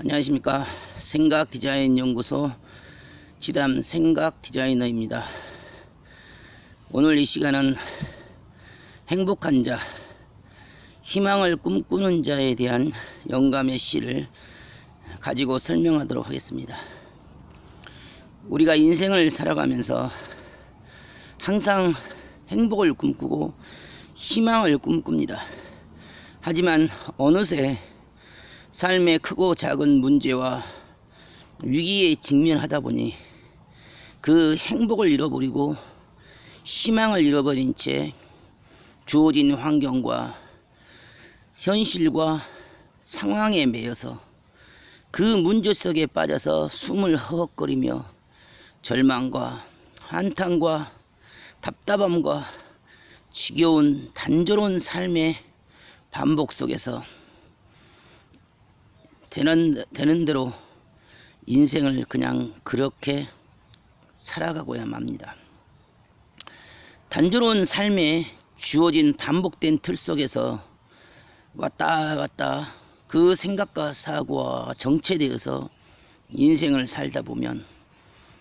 안녕하십니까 생각 디자인 연구소 지담 생각 디자이너입니다. 오늘 이 시간은 행복한 자, 희망을 꿈꾸는 자에 대한 영감의 시를 가지고 설명하도록 하겠습니다. 우리가 인생을 살아가면서 항상 행복을 꿈꾸고 희망을 꿈꿉니다. 하지만 어느새 삶의 크고 작은 문제와 위기에 직면하다 보니 그 행복을 잃어버리고 희망을 잃어버린 채 주어진 환경과 현실과 상황에 매여서 그 문제 속에 빠져서 숨을 허헉거리며 절망과 한탄과 답답함과 지겨운 단조로운 삶의 반복 속에서 되는, 되는 대로 인생을 그냥 그렇게 살아가고야 맙니다. 단조로운 삶에 주어진 반복된 틀 속에서 왔다 갔다 그 생각과 사고와 정체되어서 인생을 살다 보면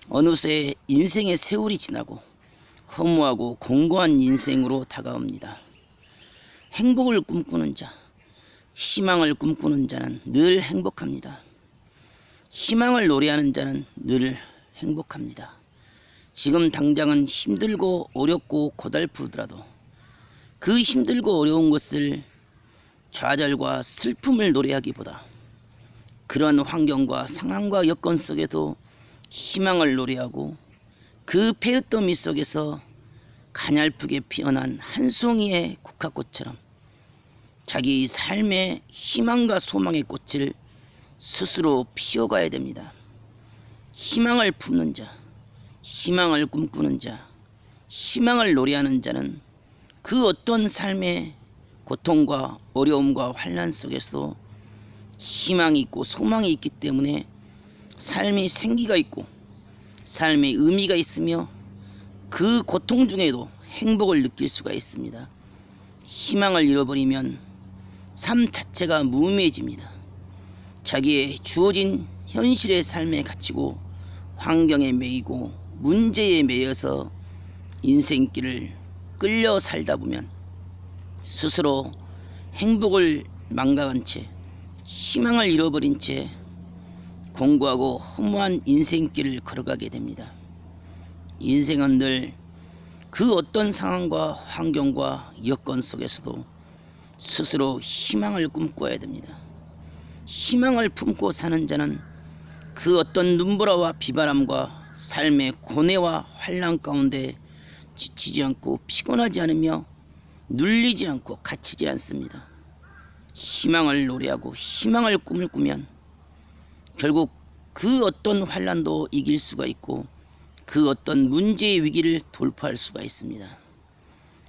어느새 인생의 세월이 지나고 허무하고 공고한 인생으로 다가옵니다. 행복을 꿈꾸는 자, 희망을 꿈꾸는 자는 늘 행복합니다. 희망을 노래하는 자는 늘 행복합니다. 지금 당장은 힘들고 어렵고 고달프더라도 그 힘들고 어려운 것을 좌절과 슬픔을 노래하기보다 그런 환경과 상황과 여건 속에도 희망을 노래하고 그 폐어더미 속에서 가냘프게 피어난 한 송이의 국화꽃처럼 자기 삶의 희망과 소망의 꽃을 스스로 피워가야 됩니다. 희망을 품는 자, 희망을 꿈꾸는 자, 희망을 노래하는 자는 그 어떤 삶의 고통과 어려움과 환란 속에서도 희망이 있고 소망이 있기 때문에 삶이 생기가 있고 삶의 의미가 있으며 그 고통 중에도 행복을 느낄 수가 있습니다. 희망을 잃어버리면 삶 자체가 무의미해집니다. 자기의 주어진 현실의 삶에 갇히고 환경에 매이고 문제에 매여서 인생길을 끌려 살다 보면 스스로 행복을 망각한 채 희망을 잃어버린 채 공고하고 허무한 인생길을 걸어가게 됩니다. 인생은 늘 그 어떤 상황과 환경과 여건 속에서도 스스로 희망을 꿈꿔야 됩니다. 희망을 품고 사는 자는 그 어떤 눈보라와 비바람과 삶의 고뇌와 환란 가운데 지치지 않고 피곤하지 않으며 눌리지 않고 갇히지 않습니다. 희망을 노래하고 희망을 꿈을 꾸면 결국 그 어떤 환란도 이길 수가 있고 그 어떤 문제의 위기를 돌파할 수가 있습니다.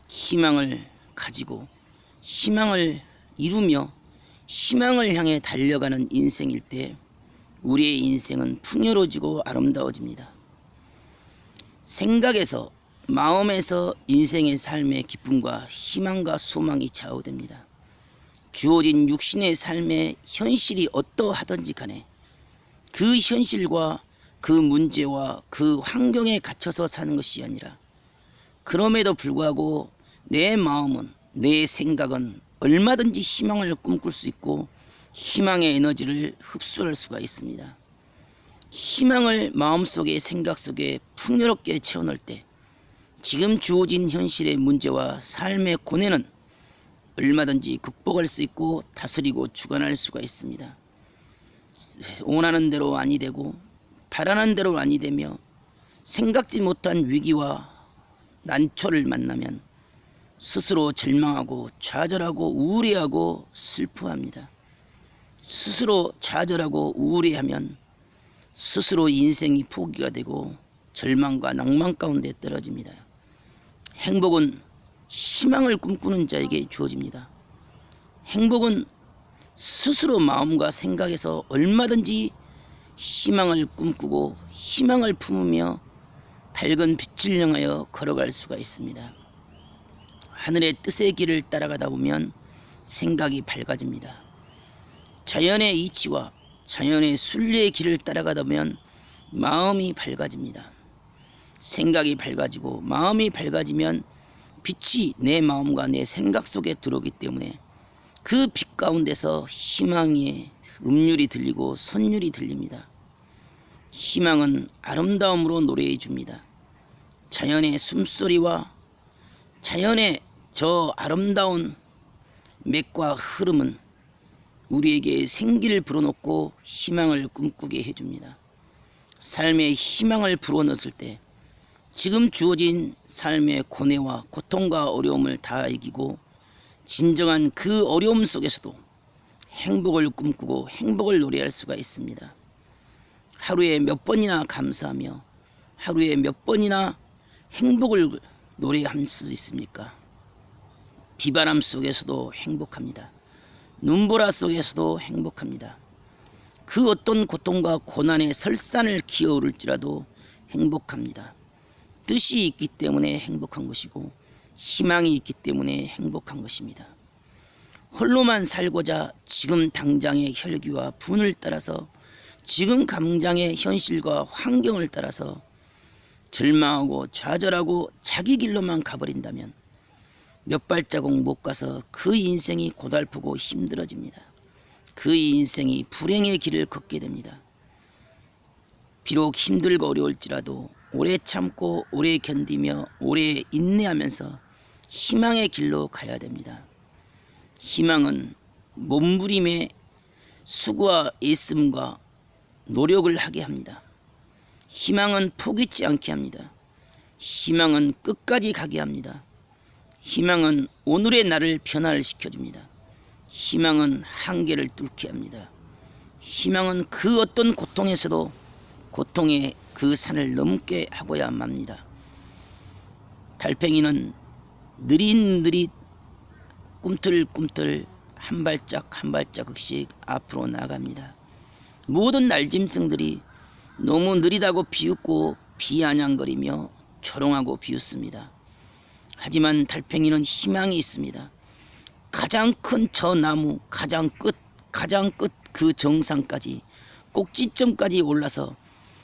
희망을 가지고 희망을 이루며 희망을 향해 달려가는 인생일 때 우리의 인생은 풍요로워지고 아름다워집니다. 생각에서 마음에서 인생의 삶의 기쁨과 희망과 소망이 좌우됩니다. 주어진 육신의 삶의 현실이 어떠하든지 간에 그 현실과 그 문제와 그 환경에 갇혀서 사는 것이 아니라 그럼에도 불구하고 내 마음은 내 생각은 얼마든지 희망을 꿈꿀 수 있고 희망의 에너지를 흡수할 수가 있습니다. 희망을 마음속에 생각 속에 풍요롭게 채워넣을 때 지금 주어진 현실의 문제와 삶의 고뇌는 얼마든지 극복할 수 있고 다스리고 주관할 수가 있습니다. 원하는 대로 아니 되고 바라는 대로 아니 되며 생각지 못한 위기와 난초를 만나면 스스로 절망하고 좌절하고 우울해하고 슬퍼합니다. 스스로 좌절하고 우울해하면 스스로 인생이 포기가 되고 절망과 낭만 가운데 떨어집니다. 행복은 희망을 꿈꾸는 자에게 주어집니다. 행복은 스스로 마음과 생각에서 얼마든지 희망을 꿈꾸고 희망을 품으며 밝은 빛을 향하여 걸어갈 수가 있습니다. 하늘의 뜻의 길을 따라가다 보면 생각이 밝아집니다. 자연의 이치와 자연의 순리의 길을 따라가다 보면 마음이 밝아집니다. 생각이 밝아지고 마음이 밝아지면 빛이 내 마음과 내 생각 속에 들어오기 때문에 그 빛 가운데서 희망의 음률이 들리고 선율이 들립니다. 희망은 아름다움으로 노래해 줍니다. 자연의 숨소리와 자연의 저 아름다운 맥과 흐름은 우리에게 생기를 불어넣고 희망을 꿈꾸게 해줍니다. 삶에 희망을 불어넣었을 때 지금 주어진 삶의 고뇌와 고통과 어려움을 다 이기고 진정한 그 어려움 속에서도 행복을 꿈꾸고 행복을 노래할 수가 있습니다. 하루에 몇 번이나 감사하며 하루에 몇 번이나 행복을 노래할 수 있습니까? 비바람 속에서도 행복합니다. 눈보라 속에서도 행복합니다. 그 어떤 고통과 고난의 설산을 기어오를지라도 행복합니다. 뜻이 있기 때문에 행복한 것이고 희망이 있기 때문에 행복한 것입니다. 홀로만 살고자 지금 당장의 혈기와 분을 따라서 지금 감장의 현실과 환경을 따라서 절망하고 좌절하고 자기 길로만 가버린다면 몇 발자국 못 가서 그 인생이 고달프고 힘들어집니다. 그 인생이 불행의 길을 걷게 됩니다. 비록 힘들고 어려울지라도 오래 참고 오래 견디며 오래 인내하면서 희망의 길로 가야 됩니다. 희망은 몸부림의 수고와 애씀과 노력을 하게 합니다. 희망은 포기치 않게 합니다. 희망은 끝까지 가게 합니다. 희망은 오늘의 나를 변화시켜줍니다. 희망은 한계를 뚫게 합니다. 희망은 그 어떤 고통에서도 고통의 그 산을 넘게 하고야 맙니다. 달팽이는 느릿느릿 꿈틀꿈틀 한 발짝 한 발자국씩 앞으로 나갑니다. 모든 날짐승들이 너무 느리다고 비웃고 비아냥거리며 조롱하고 비웃습니다. 하지만 달팽이는 희망이 있습니다. 가장 큰 저 나무 가장 끝 가장 끝 그 정상까지 꼭지점까지 올라서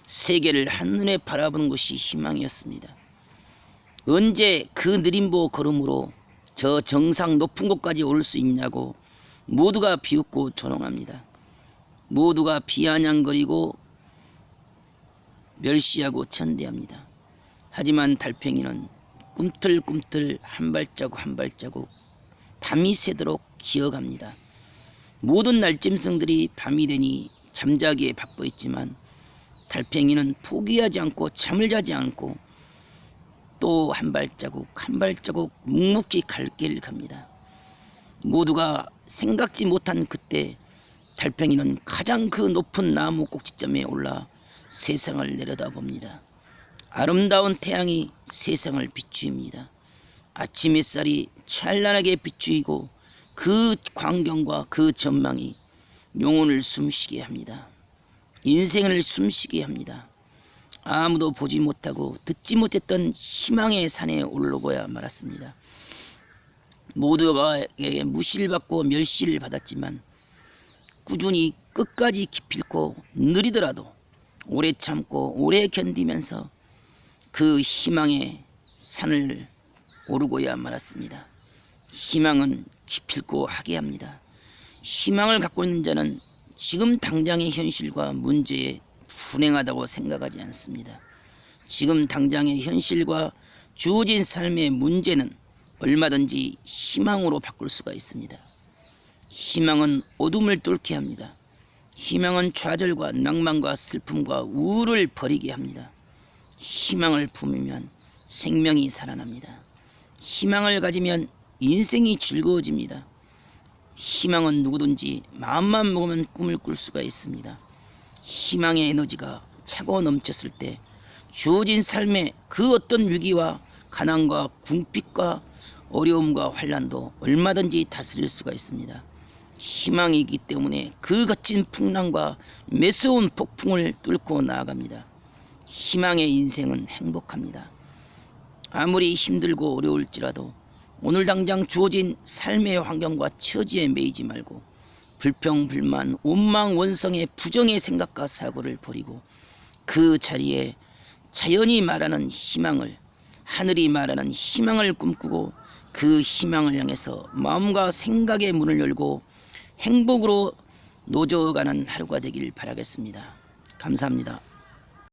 세계를 한눈에 바라보는 것이 희망이었습니다. 언제 그 느림보 걸음으로 저 정상 높은 곳까지 오를 수 있냐고 모두가 비웃고 조롱합니다. 모두가 비아냥거리고 멸시하고 천대합니다. 하지만 달팽이는 꿈틀꿈틀 한 발자국 한 발자국 밤이 새도록 기어갑니다. 모든 날짐승들이 밤이 되니 잠자기에 바빠 있지만 달팽이는 포기하지 않고 잠을 자지 않고 또 한 발자국 한 발자국 묵묵히 갈 길을 갑니다. 모두가 생각지 못한 그때 달팽이는 가장 그 높은 나무 꼭지점에 올라 세상을 내려다봅니다. 아름다운 태양이 세상을 비추입니다. 아침 햇살이 찬란하게 비추이고 그 광경과 그 전망이 영혼을 숨쉬게 합니다. 인생을 숨쉬게 합니다. 아무도 보지 못하고 듣지 못했던 희망의 산에 오르고야 말았습니다. 모두가에게 무시를 받고 멸시를 받았지만 꾸준히 끝까지 기필코 느리더라도 오래 참고 오래 견디면서 그 희망의 산을 오르고야 말았습니다. 희망은 기필코 하게 합니다. 희망을 갖고 있는 자는 지금 당장의 현실과 문제에 분행하다고 생각하지 않습니다. 지금 당장의 현실과 주어진 삶의 문제는 얼마든지 희망으로 바꿀 수가 있습니다. 희망은 어둠을 뚫게 합니다. 희망은 좌절과 낭만과 슬픔과 우울을 버리게 합니다. 희망을 품으면 생명이 살아납니다. 희망을 가지면 인생이 즐거워집니다. 희망은 누구든지 마음만 먹으면 꿈을 꿀 수가 있습니다. 희망의 에너지가 차고 넘쳤을 때 주어진 삶의 그 어떤 위기와 가난과 궁핍과 어려움과 환란도 얼마든지 다스릴 수가 있습니다. 희망이 있기 때문에 그 거친 풍랑과 매서운 폭풍을 뚫고 나아갑니다. 희망의 인생은 행복합니다. 아무리 힘들고 어려울지라도 오늘 당장 주어진 삶의 환경과 처지에 매이지 말고 불평 불만 원망 원성의 부정의 생각과 사고를 버리고 그 자리에 자연이 말하는 희망을 하늘이 말하는 희망을 꿈꾸고 그 희망을 향해서 마음과 생각의 문을 열고 행복으로 노져가는 하루가 되길 바라겠습니다. 감사합니다.